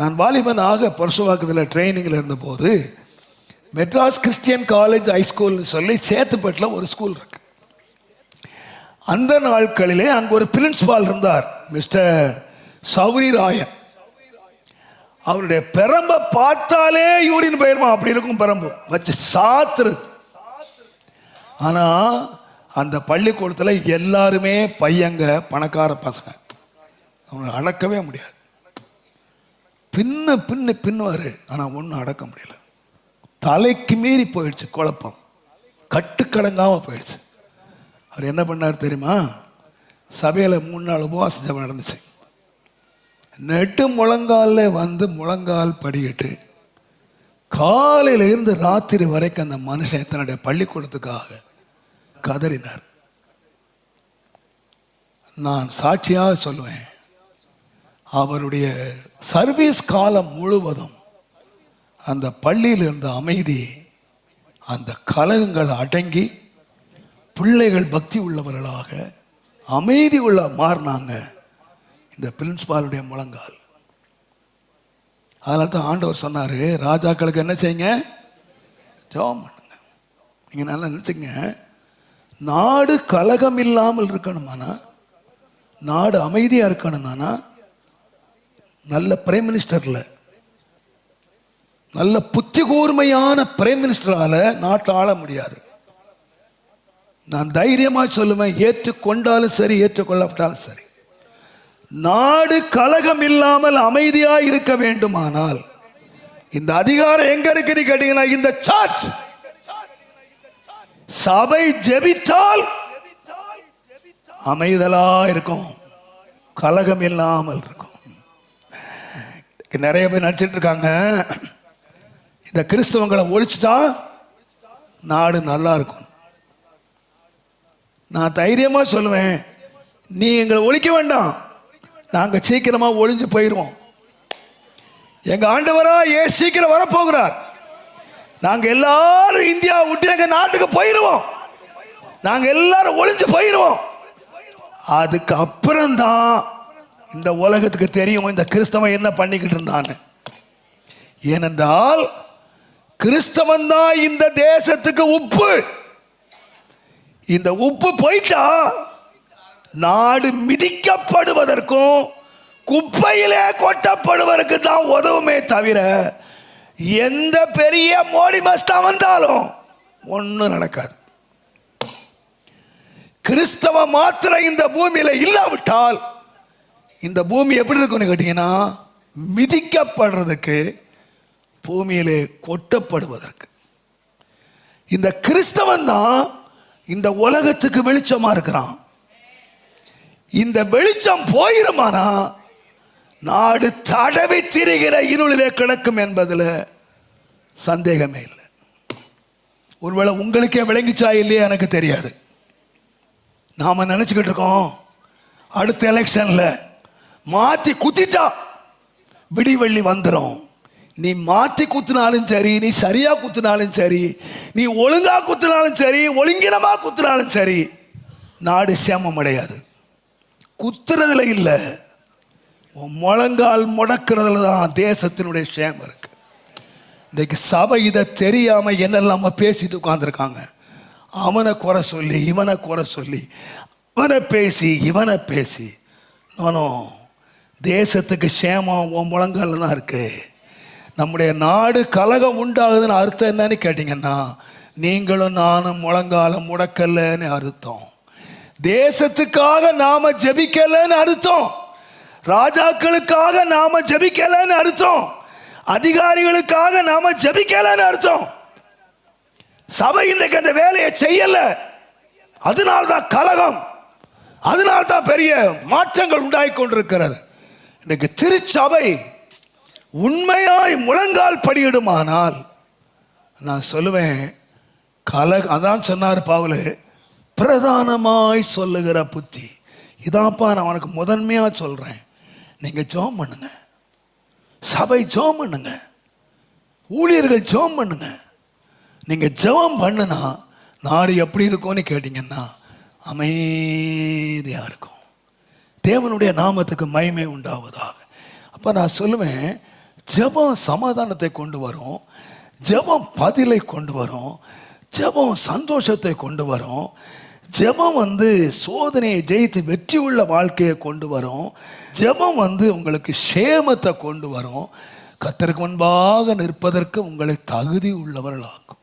நான் வாலிபன் ஆக பரசுவாக்கத்தில் ட்ரைனிங்கில் இருந்தபோது மெட்ராஸ் கிறிஸ்டியன் காலேஜ் ஹைஸ்கூல்னு சொல்லி சேத்துப்பட்டில் ஒரு ஸ்கூல் இருக்கு. அந்த நாட்களிலே அங்கே ஒரு பிரின்ஸ்பால் இருந்தார் மிஸ்டர் சௌரி ராயன். அவருடைய பெரம்பை பார்த்தாலே யூரின் போயிருமா? அப்படி இருக்கும் பெரம்பு. வச்சு சாத்துரு ஆனால் அந்த பள்ளிக்கூடத்தில் எல்லாருமே பையங்க பணக்கார பசங்க. அவங்களை அடக்கவே முடியாது. பின்ன பின்ன பின்னுவார். ஆனால் ஒன்றும் அடக்க முடியல. தலைக்கு மீறி போயிடுச்சு குழப்பம். கட்டுக்கடங்காமல் போயிடுச்சு. அவர் என்ன பண்ணார் தெரியுமா? சபையில் மூணு நாள் உபவாச நடந்துச்சு. நெட்டு முழங்காலில் வந்து முழங்கால் படிக்கிட்டு. காலையில இருந்து ராத்திரி வரைக்கும் அந்த மனுஷன் தன்னுடைய பள்ளிக்கூடத்துக்காக கதறினார். நான் சாட்சியாக சொல்லுவேன். அவருடைய சர்வீஸ் காலம் முழுவதும் அந்த பள்ளியில் இருந்த அமைதி அந்த கலகங்கள் அடங்கி பிள்ளைகள் பக்தி உள்ளவர்களாக அமைதி உள்ள மாறினாங்க இந்த பிரின்ஸ்பாலுடைய முழங்கால். அதனால தான் ஆண்டவர் சொன்னார் ராஜாக்களுக்கு என்ன செய்யுங்க? ஜெபம் பண்ணுங்க. நீங்கள் நல்லா நினச்சிங்க. நாடு கலகம் இல்லாமல் இருக்கணுமானா? நாடு அமைதியாக இருக்கணும்னா? நல்ல பிரைம் மினிஸ்டரில் நல்ல புத்தி கூர்மையான பிரைம் மினிஸ்டரால் நாட்டை ஆள முடியாது. நான் தைரியமாக சொல்லுவேன் ஏற்றுக்கொண்டாலும் சரி ஏற்றுக்கொள்ளப்பட்டாலும் சரி. நாடு கலகம் இல்லாமல் அமைதியாக இருக்க வேண்டுமானால் இந்த அதிகாரம் எங்க இருக்குன்னு கேட்டீங்கன்னா இந்த சர்ச் சபை ஜெபித்தால் அமைதலா இருக்கும். கலகம் இல்லாமல் இருக்கும். நிறைய பேர் நடிச்சிட்டு இருக்காங்க. இந்த கிறிஸ்தவங்களை ஒழிச்சுட்டா நாடு நல்லா இருக்கும். நான் தைரியமா சொல்லுவேன் நீ எங்களை ஒழிக்க வேண்டாம். நாங்கள் சீக்கிரமாக ஒளிஞ்சு போயிடுவோம் எங்கள் ஆண்டவரா ஏ சீக்கிரம் வரப்போகிறார். நாங்கள் எல்லாரும் இந்தியா விட்டு எங்கள் நாட்டுக்கு போயிடுவோம் நாங்கள் எல்லாரும் ஒளிஞ்சு போயிடுவோம் அதுக்கு அப்புறம்தான் இந்த உலகத்துக்கு தெரியும் இந்த கிறிஸ்தவன் என்ன பண்ணிக்கிட்டு இருந்தான்னு. ஏனென்றால் கிறிஸ்தவன் தான் இந்த தேசத்துக்கு உப்பு. இந்த உப்பு போயிட்டா நாடு மிதிக்கப்படுவதற்கும் குப்பையிலே கொட்டப்படுவதற்கு தான் உதவுமே தவிர எந்த பெரிய மோடி மஸ்தா வந்தாலும் ஒன்றும் நடக்காது. கிறிஸ்தவ மாத்திரம் இந்த பூமியில இல்லாவிட்டால் இந்த பூமி எப்படி இருக்கும்னு கேட்டீங்கன்னா மிதிக்கப்படுறதுக்கு பூமியிலே கொட்டப்படுவதற்கு. இந்த கிறிஸ்தவன் தான் இந்த உலகத்துக்கு வெளிச்சமாக இருக்கிறான். இந்த வெளிச்சம் போயிருமானா நாடு தடவி திரிகிற இருளிலே கிடக்கும் என்பதில் சந்தேகமே இல்லை. ஒருவேளை உங்களுக்கே விளங்கிச்சா இல்லையே எனக்கு தெரியாது. நாம் நினச்சிக்கிட்டு இருக்கோம் அடுத்த எலெக்ஷனில் மாத்தி குத்திட்டா. விடிவெள்ளி வந்துடும் நீ மாத்தி குத்தினாலும் சரி நீ சரியா குத்துனாலும் சரி நீ ஒழுங்கா குத்துனாலும் சரி ஒழுங்கினமா குத்துனாலும் சரி நாடு சேமம் அடையாது. குத்துறதுல இல்லை. முழங்கால் முடக்கிறதுல தான் தேசத்தினுடைய சேமம் இருக்கு. இன்னைக்கு சபை இதை தெரியாம என்னெல்லாம் பேசிட்டு உட்காந்துருக்காங்க அவனை குறை சொல்லி இவனை குறை சொல்லி அவனை பேசி இவனை பேசி. நானும் தேசத்துக்கு சேமம் உன் முழங்கால தான் இருக்கு. நம்முடைய நாடு கலகம் உண்டாகுதுன்னு அர்த்தம் என்னன்னு கேட்டிங்கன்னா நீங்களும் நானும் முழங்கால முடக்கலன்னு அர்த்தம். தேசத்துக்காக நாம ஜபிக்கலன்னு அர்த்தம். ராஜாக்களுக்காக நாம ஜபிக்கலன்னு அர்த்தம். அதிகாரிகளுக்காக நாம ஜபிக்கலன்னு அர்த்தம். சபை இன்றைக்கு அந்த வேலையை செய்யல. அதனால்தான் கலகம். அதனால்தான் பெரிய மாற்றங்கள் உண்டாகி கொண்டிருக்கிறது. இன்றைக்கு திருச்சபை உண்மையாய் முழங்கால் படியிடுமானால் நான் சொல்லுவேன் கல அதான் சொன்னார் பாவலு பிரதானமாய் சொல்லுகிற புத்தி. இதான்ப்பா நான் உனக்கு முதன்மையாக சொல்கிறேன் நீங்கள் ஜோம் பண்ணுங்க. சபை ஜோம் பண்ணுங்க. ஊழியர்கள் ஜோம் பண்ணுங்க. நீங்கள் ஜெபம் பண்ணுனா நாடு எப்படி இருக்கும்னு கேட்டிங்கன்னா அமைதியாக இருக்கும். தேவனுடைய நாமத்துக்கு மயமே உண்டாவதாக. அப்போ நான் சொல்லுவேன் ஜெபம் சமாதானத்தை கொண்டு வரும் ஜெபம் பதிலை கொண்டு வரும் ஜெபம் சந்தோஷத்தை கொண்டு வரும் ஜெபம் வந்து சோதனையை ஜெயித்து வெற்றி உள்ள வாழ்க்கையை கொண்டு வரும் ஜெபம் வந்து உங்களுக்கு சேமத்தை கொண்டு வரும். கத்தருக்கு முன்பாக நிற்பதற்கு உங்களை தகுதி உள்ளவர்களாக்கும்.